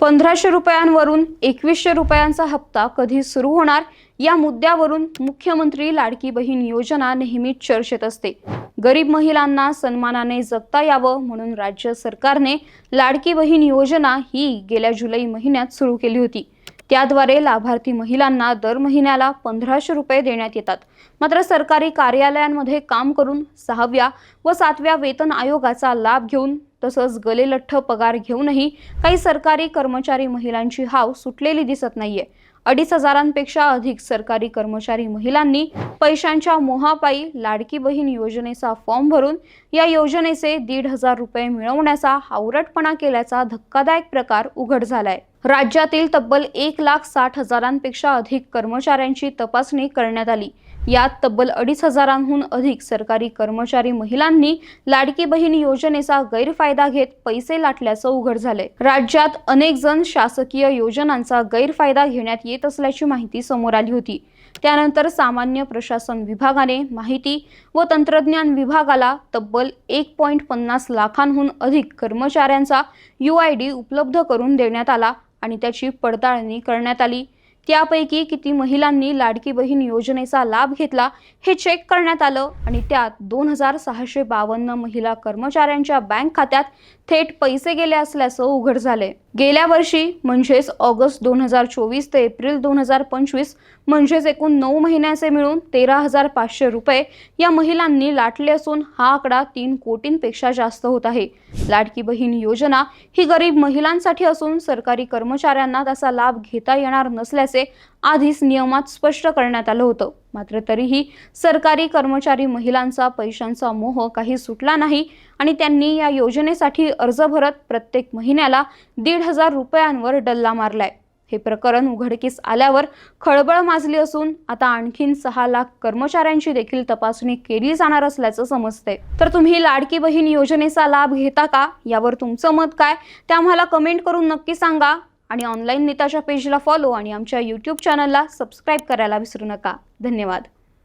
पंधराशे रुपयांवरून एकवीसशे रुपयांचा हप्ता कधी सुरू होणार? या मुद्द्यावरून मुख्यमंत्री लाडकी बहीण योजना नेहमीच चर्चेत असते. गरीब महिलांना सन्मानाने जगता यावं म्हणून राज्य सरकारने लाडकी बहीण योजना ही गेल्या जुलै महिन्यात सुरू केली होती. त्याद्वारे लाभार्थी महिलांना दर महिन्याला पंधराशे रुपये देण्यात येतात. मात्र सरकारी कार्यालयांमध्ये काम करून सहाव्या व सातव्या वेतन आयोगाचा लाभ घेऊन तसंच गलेलठ्ठ पगार घेऊनही काही सरकारी कर्मचारी महिलांची हाव सुटलेली दिसत नाहीये. अडीच हजारांपेक्षा अधिक सरकारी कर्मचारी महिलांनी पैशांच्या मोहापायी लाडकी बहीण योजनेचा फॉर्म भरून या योजनेचे दीड हजार रुपये मिळवण्याचा हावरटपणा केल्याचा धक्कादायक प्रकार उघड झालाय. राज्यातील तब्बल एक लाख साठ हजारांपेक्षा अधिक कर्मचाऱ्यांची तपासणी करण्यात आली. यात तब्बल अडीच हजारांहून अधिक सरकारी कर्मचारी महिलांनी लाडकी बहीण योजनेचा गैरफायदा घेत पैसे लाटल्याचं उघड झालंय. राज्यात अनेक जण शासकीय योजनांचा गैरफायदा घेण्यात येत असल्याची माहिती समोर आली होती. त्यानंतर सामान्य प्रशासन विभागाने माहिती व तंत्रज्ञान विभागाला तब्बल एक पॉईंट पन्नास लाखांहून अधिक कर्मचाऱ्यांचा यू आय डी उपलब्ध करून देण्यात आला आणि त्याची पडताळणी करण्यात आली. त्यापैकी किती महिलांनी लाडकी बहीण योजनेचा लाभ घेतला हे चेक करण्यात आलं आणि त्यात दोन हजार सहाशे बावन्न महिला कर्मचाऱ्यांच्या बँक खात्यात थेट पैसे गेले असल्याचं उघड झालंय. गेल्या वर्षी म्हणजेच ऑगस्ट दोन हजार चोवीस ते एप्रिल दोन हजार पंचवीस म्हणजेच एकूण नऊ महिन्याचे मिळून तेरा हजार पाचशे रुपये या महिलांनी लाटले असून हा आकडा तीन कोटींपेक्षा जास्त होत आहे. लाडकी बहीण योजना ही गरीब महिलांसाठी असून सरकारी कर्मचाऱ्यांना त्याचा लाभ घेता येणार नसल्याचे आधीच नियमात स्पष्ट करण्यात आलं होतं. मात्र तरीही सरकारी कर्मचारी महिलांचा पैशांचा मोह काही सुटला नाही आणि त्यांनी या योजनेसाठी अर्ज भरत प्रत्येक महिन्याला दीड हजार रुपयांवर डल्ला मारलाय. हे प्रकरण उघडकीस आल्यावर खळबळ माजली असून आता आणखीन सहा लाख कर्मचाऱ्यांची देखील तपासणी केली जाणार असल्याचं समजते तर तुम्ही लाडकी बहीण योजनेचा लाभ घेता का? यावर तुमचं मत काय? ते आम्हाला कमेंट करून नक्की सांगा. आणि ऑनलाईन नेताच्या पेजला फॉलो आणि आमच्या यूट्यूब चॅनलला सबस्क्राईब करायला विसरू नका. धन्यवाद.